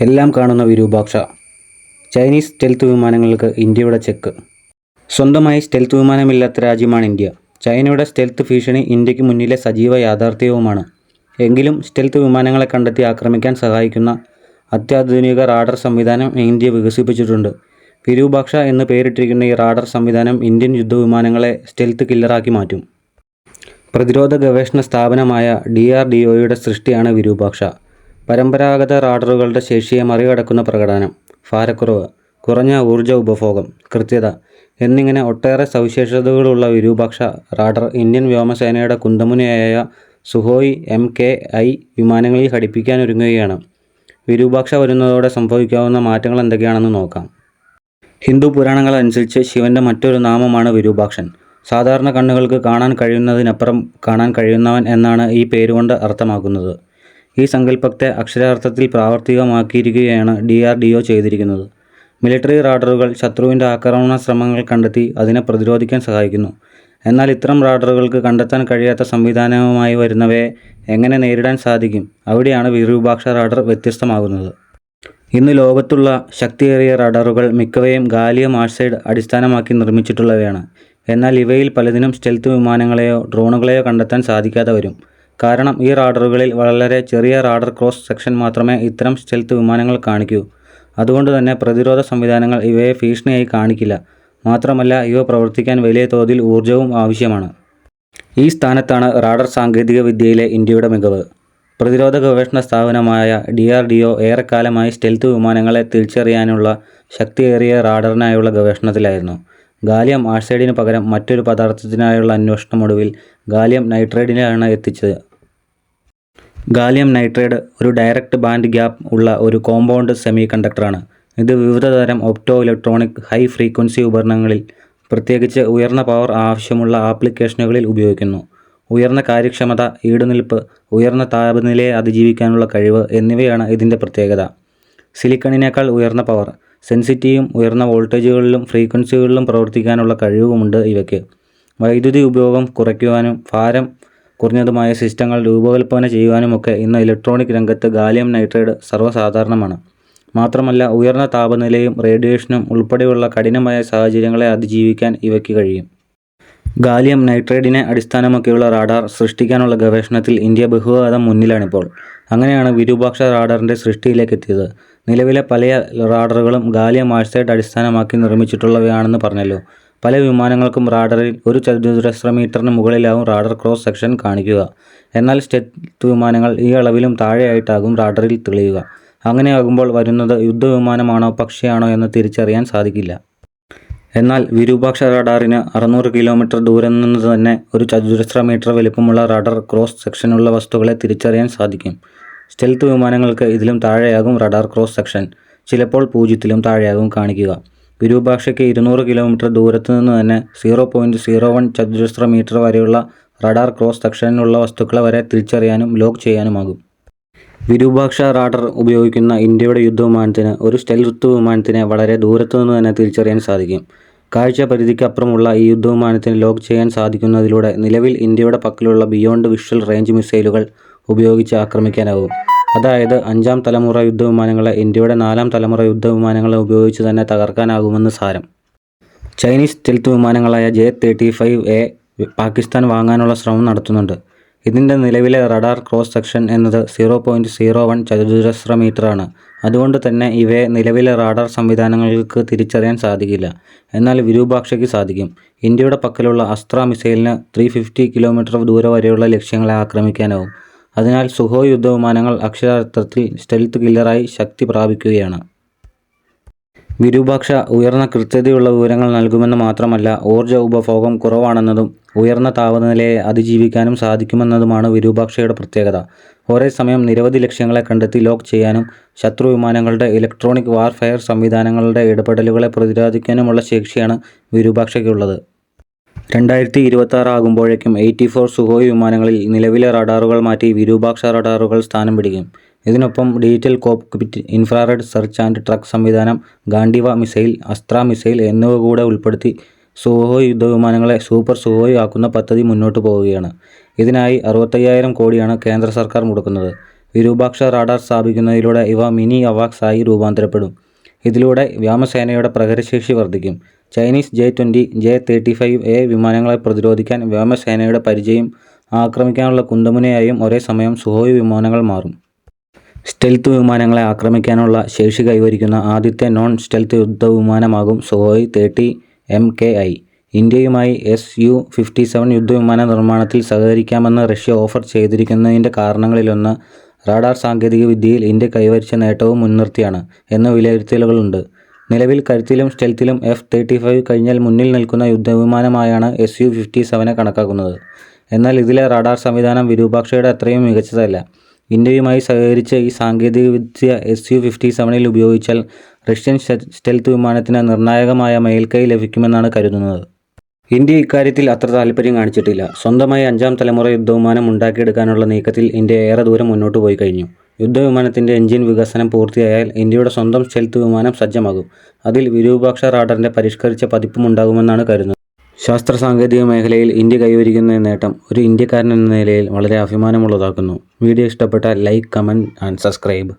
എല്ലാം കാണുന്ന Virupaksha. Chinese stealth വിമാനങ്ങൾക്ക് ഇന്ത്യയുടെ ചെക്ക്. സ്വന്തമായി സ്റ്റെൽത്ത് വിമാനമില്ലാത്ത രാജ്യമാണ് ഇന്ത്യ. ചൈനയുടെ സ്റ്റെൽത്ത് ഭീഷണി ഇന്ത്യയ്ക്ക് മുന്നിലെ സജീവ യാഥാർത്ഥ്യവുമാണ്. എങ്കിലും സ്റ്റെൽത്ത് വിമാനങ്ങളെ കണ്ടെത്തി ആക്രമിക്കാൻ സഹായിക്കുന്ന അത്യാധുനിക റാഡർ സംവിധാനം ഇന്ത്യ വികസിപ്പിച്ചിട്ടുണ്ട്. വിരൂപാക്ഷ എന്ന് പേരിട്ടിരിക്കുന്ന ഈ റാഡർ സംവിധാനം ഇന്ത്യൻ യുദ്ധവിമാനങ്ങളെ സ്റ്റെൽത്ത് കില്ലറാക്കി മാറ്റും. പ്രതിരോധ ഗവേഷണ സ്ഥാപനമായ ഡി ആർ ഡി ഒയുടെ സൃഷ്ടിയാണ് വിരൂപാക്ഷ. പരമ്പരാഗത റാഡറുകളുടെ ശേഷിയെ മറികടക്കുന്ന പ്രകടനം ഭാരക്കുറവ് കുറഞ്ഞ ഊർജ ഉപഭോഗം കൃത്യത എന്നിങ്ങനെ ഒട്ടേറെ സവിശേഷതകളുള്ള വിരൂപാക്ഷ റാഡർ ഇന്ത്യൻ വ്യോമസേനയുടെ കുന്തമുനയായ സുഹോയ് എം കെ ഐ വിമാനങ്ങളിൽ ഘടിപ്പിക്കാനൊരുങ്ങുകയാണ് വിരൂപാക്ഷ വരുന്നതോടെ സംഭവിക്കാവുന്ന മാറ്റങ്ങൾ എന്തൊക്കെയാണെന്ന് നോക്കാം. ഹിന്ദു പുരാണങ്ങൾ അനുസരിച്ച് ശിവന്റെ മറ്റൊരു നാമമാണ് വിരൂപാക്ഷൻ. സാധാരണ കണ്ണുകൾക്ക് കാണാൻ കഴിയുന്നതിനപ്പുറം കാണാൻ കഴിയുന്നവൻ എന്നാണ് ഈ പേരുകൊണ്ട് അർത്ഥമാക്കുന്നത്. ഈ സങ്കല്പത്തെ അക്ഷരാർത്ഥത്തിൽ പ്രാവർത്തികമാക്കിയിരിക്കുകയാണ് ഡി ആർ ഡി ഒ ചെയ്തിരിക്കുന്നത്. മിലിറ്ററി റാഡറുകൾ ശത്രുവിന്റെ ആക്രമണ ശ്രമങ്ങൾ കണ്ടെത്തി അതിനെ പ്രതിരോധിക്കാൻ സഹായിക്കുന്നു. എന്നാൽ ഇത്തരം റാഡറുകൾക്ക് കണ്ടെത്താൻ കഴിയാത്ത സംവിധാനവുമായി വരുന്നവയെ എങ്ങനെ നേരിടാൻ സാധിക്കും? അവിടെയാണ് വിരൂപാക്ഷ റാഡർ വ്യത്യസ്തമാകുന്നത്. ഇന്ന് ലോകത്തുള്ള ശക്തിയേറിയ റാഡറുകൾ മിക്കവയും ഗാലിയം ആഴ്സൈഡ് അടിസ്ഥാനമാക്കി നിർമ്മിച്ചിട്ടുള്ളവയാണ്. എന്നാൽ ഇവയിൽ പലതിനും സ്റ്റെൽത്ത് വിമാനങ്ങളെയോ ഡ്രോണുകളെയോ കണ്ടെത്താൻ സാധിക്കാതെ വരും. കാരണം ഈ റാഡറുകളിൽ വളരെ ചെറിയ റാഡർ ക്രോസ് സെക്ഷൻ മാത്രമേ ഇത്തരം സ്റ്റെൽത്ത് വിമാനങ്ങൾ കാണിക്കൂ. അതുകൊണ്ട് തന്നെ പ്രതിരോധ സംവിധാനങ്ങൾ ഇവയെ ഭീഷണിയായി കാണിക്കില്ല. മാത്രമല്ല ഇവ പ്രവർത്തിക്കാൻ വലിയ തോതിൽ ഊർജവും ആവശ്യമാണ്. ഈ സ്ഥാനത്താണ് റാഡർ സാങ്കേതിക വിദ്യയിലെ ഇന്ത്യയുടെ മികവ്. പ്രതിരോധ ഗവേഷണ സ്ഥാപനമായ ഡി ആർ ഡി ഒ ഏറെക്കാലമായി സ്റ്റെൽത്ത് വിമാനങ്ങളെ തിരിച്ചറിയാനുള്ള ശക്തിയേറിയ റാഡറിനായുള്ള ഗവേഷണത്തിലായിരുന്നു. ഗാലിയം ആഴ്സൈഡിന് പകരം മറ്റൊരു പദാർത്ഥത്തിനായുള്ള അന്വേഷണം ഒടുവിൽ ഗാലിയം നൈട്രൈഡിനെയാണ് എത്തിച്ചത്. ഗാലിയം നൈട്രൈഡ് ഒരു ഡയറക്റ്റ് ബാൻഡ് ഗ്യാപ്പ് ഉള്ള ഒരു കോമ്പൗണ്ട് സെമി കണ്ടക്ടറാണ് ഇത് വിവിധതരം ഒപ്റ്റോ ഇലക്ട്രോണിക് ഹൈ ഫ്രീക്വൻസി ഉപകരണങ്ങളിൽ പ്രത്യേകിച്ച് ഉയർന്ന പവർ ആവശ്യമുള്ള ആപ്ലിക്കേഷനുകളിൽ ഉപയോഗിക്കുന്നു. ഉയർന്ന കാര്യക്ഷമത ഈടുനിൽപ്പ് ഉയർന്ന താപനിലയെ അതിജീവിക്കാനുള്ള കഴിവ് എന്നിവയാണ് ഇതിന്റെ പ്രത്യേകത. സിലിക്കണിനേക്കാൾ ഉയർന്ന പവർ സെൻസിറ്റീവും ഉയർന്ന വോൾട്ടേജുകളിലും ഫ്രീക്വൻസികളിലും പ്രവർത്തിക്കാനുള്ള കഴിവുമുണ്ട് ഇവയ്ക്ക്. വൈദ്യുതി ഉപയോഗം കുറയ്ക്കുവാനും ഭാരം കുറഞ്ഞതുമായ സിസ്റ്റങ്ങൾ രൂപകൽപ്പന ചെയ്യുവാനുമൊക്കെ ഇന്ന് ഇലക്ട്രോണിക് രംഗത്ത് ഗാലിയം നൈട്രൈഡ് സർവസാധാരണമാണ്. മാത്രമല്ല ഉയർന്ന താപനിലയും റേഡിയേഷനും ഉൾപ്പെടെയുള്ള കഠിനമായ സാഹചര്യങ്ങളെ അതിജീവിക്കാൻ ഇവയ്ക്ക് കഴിയും. ഗാലിയം നൈട്രൈഡിനെ അടിസ്ഥാനമാക്കിയുള്ള റാഡാർ സൃഷ്ടിക്കാനുള്ള ഗവേഷണത്തിൽ ഇന്ത്യ ബഹുവാദം മുന്നിലാണിപ്പോൾ. അങ്ങനെയാണ് വിരൂപാക്ഷ റാഡറിന്റെ സൃഷ്ടിയിലേക്ക് എത്തിയത് നിലവിലെ പല റാഡറുകളും ഗാലിയം ആഴ്സൈഡ് അടിസ്ഥാനമാക്കി നിർമ്മിച്ചിട്ടുള്ളവയാണെന്ന് പറഞ്ഞല്ലോ. പല വിമാനങ്ങൾക്കും റാഡറിൽ ഒരു ചതുരശ്ര മീറ്ററിന് മുകളിലാവും റാഡർ ക്രോസ് സെക്ഷൻ കാണിക്കുക. എന്നാൽ സ്റ്റെറ്റ് വിമാനങ്ങൾ ഈ അളവിലും താഴെയായിട്ടാകും റാഡറിൽ തെളിയുക. അങ്ങനെയാകുമ്പോൾ വരുന്നത് യുദ്ധവിമാനമാണോ പക്ഷിയാണോ എന്ന് തിരിച്ചറിയാൻ സാധിക്കില്ല. എന്നാൽ വിരൂപാക്ഷ റഡാറിന് അറുന്നൂറ് കിലോമീറ്റർ ദൂരം നിന്ന് തന്നെ ഒരു ചതുരശ്ര മീറ്റർ വലിപ്പമുള്ള റഡാർ ക്രോസ് സെക്ഷനുള്ള വസ്തുക്കളെ തിരിച്ചറിയാൻ സാധിക്കും. സ്റ്റെൽത്ത് വിമാനങ്ങൾക്ക് ഇതിലും താഴെയാകും റഡാർ ക്രോസ് സെക്ഷൻ. ചിലപ്പോൾ പൂജ്യത്തിലും താഴെയാകും കാണിക്കുക. വിരൂപാക്ഷയ്ക്ക് ഇരുന്നൂറ് കിലോമീറ്റർ ദൂരത്തു നിന്ന് തന്നെ സീറോ പോയിന്റ് സീറോ വൺ ചതുരശ്ര മീറ്റർ വരെയുള്ള റഡാർ ക്രോസ് സെക്ഷനിലുള്ള വസ്തുക്കളെ വരെ തിരിച്ചറിയാനും ലോക്ക് ചെയ്യാനുമാകും. വിരൂപാക്ഷ റാഡർ ഉപയോഗിക്കുന്ന ഇന്ത്യയുടെ യുദ്ധവിമാനത്തിന് ഒരു സ്റ്റെൽത്ത് വിമാനത്തിനെ വളരെ ദൂരത്തു നിന്ന് തന്നെ തിരിച്ചറിയാൻ സാധിക്കും. കാഴ്ച പരിധിക്കപ്പുറമുള്ള ഈ യുദ്ധവിമാനത്തിന് ലോക്ക് ചെയ്യാൻ സാധിക്കുന്നതിലൂടെ നിലവിൽ ഇന്ത്യയുടെ പക്കലുള്ള ബിയോണ്ട് വിഷ്വൽ റേഞ്ച് മിസൈലുകൾ ഉപയോഗിച്ച് ആക്രമിക്കാനാവും അതായത് അഞ്ചാം തലമുറ യുദ്ധവിമാനങ്ങളെ ഇന്ത്യയുടെ നാലാം തലമുറ യുദ്ധവിമാനങ്ങളെ ഉപയോഗിച്ച് തന്നെ തകർക്കാനാകുമെന്ന് സാരം. Chinese stealth വിമാനങ്ങളായ J thirty five A Pakistan വാങ്ങാനുള്ള ശ്രമം നടത്തുന്നുണ്ട്. ഇതിന്റെ നിലവിലെ റഡാർ ക്രോസ് സെക്ഷൻ എന്നത് സീറോ പോയിന്റ് സീറോ വൺ ചതുരശ്ര മീറ്ററാണ്. അതുകൊണ്ട് തന്നെ ഇവയെ നിലവിലെ റഡാർ സംവിധാനങ്ങൾക്ക് തിരിച്ചറിയാൻ സാധിക്കില്ല. എന്നാൽ വിരൂപാക്ഷയ്ക്ക് സാധിക്കും. ഇന്ത്യയുടെ പക്കലുള്ള അസ്ത്ര മിസൈലിന് ത്രീ ഫിഫ്റ്റി കിലോമീറ്റർ ദൂരെ വരെയുള്ള ലക്ഷ്യങ്ങളെ ആക്രമിക്കാനാവും. അതിനാൽ സുഹോ യുദ്ധവിമാനങ്ങൾ അക്ഷരാർത്ഥത്തിൽ സ്റ്റെൽത്ത് കില്ലറായി ശക്തി പ്രാപിക്കുകയാണ്. വിരൂപാക്ഷ ഉയർന്ന കൃത്യതയുള്ള വിവരങ്ങൾ നൽകുമെന്ന് മാത്രമല്ല ഊർജ ഉപഭോഗം കുറവാണെന്നതും ഉയർന്ന താപനിലയെ അതിജീവിക്കാനും സാധിക്കുമെന്നതുമാണ് വിരൂപാക്ഷയുടെ പ്രത്യേകത. ഒരേ സമയം നിരവധി ലക്ഷ്യങ്ങളെ കണ്ടെത്തി ലോക്ക് ചെയ്യാനും ശത്രു വിമാനങ്ങളുടെ ഇലക്ട്രോണിക് വാർഫെയർ സംവിധാനങ്ങളുടെ ഇടപെടലുകളെ പ്രതിരോധിക്കാനുമുള്ള ശേഷിയാണ് വിരൂപാക്ഷയ്ക്കുള്ളത്. രണ്ടായിരത്തി ഇരുപത്തി ആറ് ആകുമ്പോഴേക്കും എയ്റ്റി ഫോർ സുഹോയ് വിമാനങ്ങളിൽ നിലവിലെ റഡാറുകൾ മാറ്റി വിരൂപാക്ഷ റഡാറുകൾ സ്ഥാനം പിടിക്കും. ഇതിനൊപ്പം digital cockpit infrared search and track സംവിധാനം ഗാണ്ടിവ മിസൈൽ അസ്ത്ര മിസൈൽ എന്നിവ കൂടെ ഉൾപ്പെടുത്തി സുഹോയ് യുദ്ധവിമാനങ്ങളെ സൂപ്പർ സുഹോയ് ആക്കുന്ന പദ്ധതി മുന്നോട്ട് പോവുകയാണ്. ഇതിനായി അറുപത്തയ്യായിരം കോടിയാണ് കേന്ദ്ര സർക്കാർ മുടക്കുന്നത്. വിരൂപാക്ഷ റാഡാർ സ്ഥാപിക്കുന്നതിലൂടെ ഇവ മിനി അവാക്സായി രൂപാന്തരപ്പെടും. ഇതിലൂടെ വ്യോമസേനയുടെ പ്രഹരശേഷി വർദ്ധിക്കും. Chinese J twenty J thirty five A വിമാനങ്ങളെ പ്രതിരോധിക്കാൻ വ്യോമസേനയുടെ പരിചയം ആക്രമിക്കാനുള്ള കുന്തമുനയായും ഒരേ സമയം സുഹോയ് വിമാനങ്ങൾ മാറും. സ്റ്റെൽത്ത് വിമാനങ്ങളെ ആക്രമിക്കാനുള്ള ശേഷി കൈവരിക്കുന്ന ആദ്യത്തെ non stealth യുദ്ധവിമാനമാകും Sukhoi thirty M K I. ഇന്ത്യയുമായി എസ് യു ഫിഫ്റ്റി സെവൻ യുദ്ധവിമാന നിർമ്മാണത്തിൽ സഹകരിക്കാമെന്ന് റഷ്യ ഓഫർ ചെയ്തിരിക്കുന്നതിന്റെ കാരണങ്ങളിലൊന്ന് റാഡാർ സാങ്കേതികവിദ്യയിൽ ഇന്ത്യ കൈവരിച്ച നേട്ടവും മുൻനിർത്തിയാണ് എന്ന വിലയിരുത്തലുകളുണ്ട്. നിലവിൽ കരുത്തിലും സ്റ്റെൽത്തിലും എഫ് തേർട്ടി ഫൈവ് കഴിഞ്ഞാൽ മുന്നിൽ നിൽക്കുന്ന യുദ്ധവിമാനമായാണ് എസ് യു ഫിഫ്റ്റി സെവനെ കണക്കാക്കുന്നത്. എന്നാൽ ഇതിലെ റഡാർ സംവിധാനം വിരൂപാക്ഷയുടെ അത്രയും മികച്ചതല്ല. ഇന്ത്യയുമായി സഹകരിച്ച് ഈ സാങ്കേതികവിദ്യ എസ് യു ഫിഫ്റ്റി സെവനിൽ ഉപയോഗിച്ചാൽ റഷ്യൻ സ്റ്റെൽത്ത് വിമാനത്തിന് നിർണായകമായ മേൽക്കൈ ലഭിക്കുമെന്നാണ് കരുതുന്നത്. ഇന്ത്യ ഇക്കാര്യത്തിൽ അത്ര താല്പര്യം കാണിച്ചിട്ടില്ല. സ്വന്തമായി അഞ്ചാം തലമുറ യുദ്ധവിമാനം ഉണ്ടാക്കിയെടുക്കാനുള്ള നീക്കത്തിൽ ഇന്ത്യ ഏറെ ദൂരം മുന്നോട്ട് പോയി കഴിഞ്ഞു. യുദ്ധവിമാനത്തിന്റെ എഞ്ചിൻ വികസനം പൂർത്തിയായാൽ ഇന്ത്യയുടെ സ്വന്തം സ്റ്റെൽത്ത് വിമാനം സജ്ജമാകും. അതിൽ വിരൂപാക്ഷ റാഡറിന്റെ പരിഷ്കരിച്ച പതിപ്പും ഉണ്ടാകുമെന്നാണ് കരുതുന്നത്. ശാസ്ത്ര സാങ്കേതിക മേഖലയിൽ ഇന്ത്യ കൈവരിക്കുന്ന നേട്ടം ഒരു ഇന്ത്യക്കാരൻ എന്ന നിലയിൽ വളരെ അഭിമാനമുള്ളതാക്കുന്നു. വീഡിയോ ഇഷ്ടപ്പെട്ടാൽ ലൈക്ക് കമന്റ് ആൻഡ് സബ്സ്ക്രൈബ്.